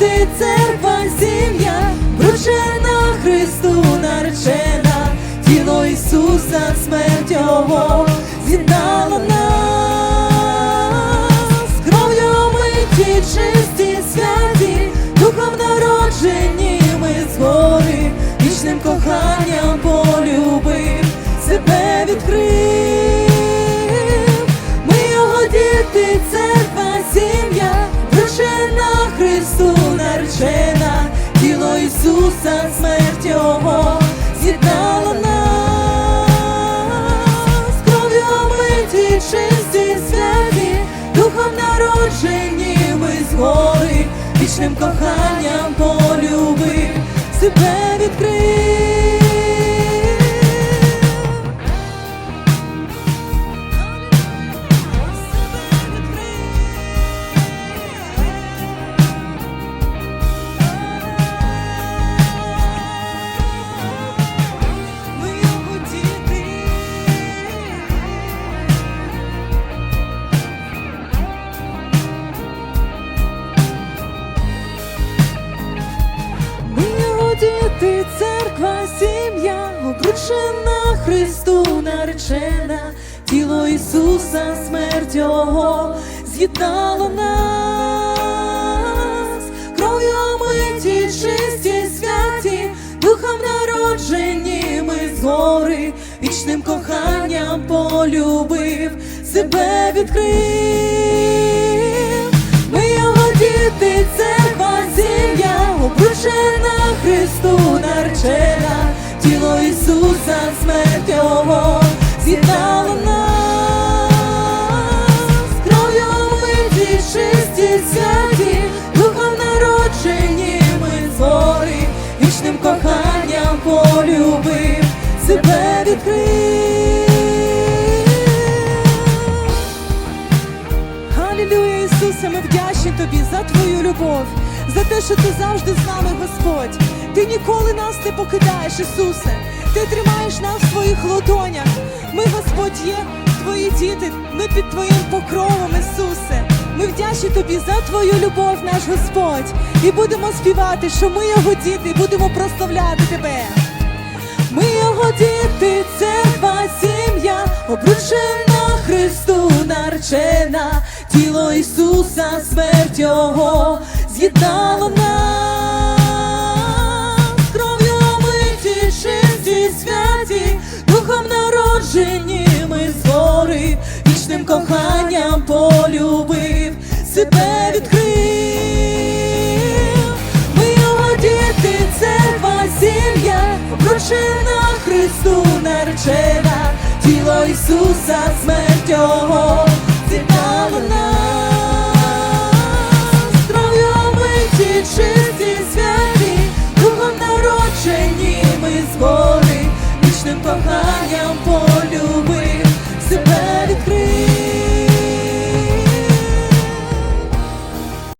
діти, церква, сім'я, вручена Христу наречена, тіло Ісуса, смерть Його з'єднала нас, кров'ю миті, чисті, святі, духом народжені Ісуса, смерть Його з'єднала нас, кров'ю омиті, чисті, святі, духом народжені ми згори, вічним коханням полюбив, себе відкрив. Обручена Христу наречена, тіло Ісуса, смерть Його з'єднало нас, кров'ю омиті, чисті, святі, духом народжені ми згори, вічним коханням полюбив, себе відкрив. Ми його діти, церква, сім'я, обручена Христу Ісуса, смерть Його з'єднало нас, кров'ю омиті, чисті, святі, духом народжені ми згори, вічним коханням полюбив, себе відкрив. Алілюя, Ісусе, ми вдячні тобі за твою любов, за те, що ти завжди з нами, Господь. Ти ніколи нас не покидаєш, Ісусе. Ти тримаєш нас в своїх ладонях. Ми, Господь, є твої діти. Ми під твоїм покровом, Ісусе. Ми вдячні тобі за твою любов, наш Господь. І будемо співати, що ми його діти, будемо прославляти тебе. Ми його діти, церква, сім'я, обручена Христу наречена, тіло Ісуса, смерть Його з'єднало нас, коханням полюбив, себе відкрив, ми його діти, це церква, сім'я, Брушина Христу наречена, тіло Ісуса смерть Його зібрала нас, чисті святі, духом народжені ми збори, вічним коханням.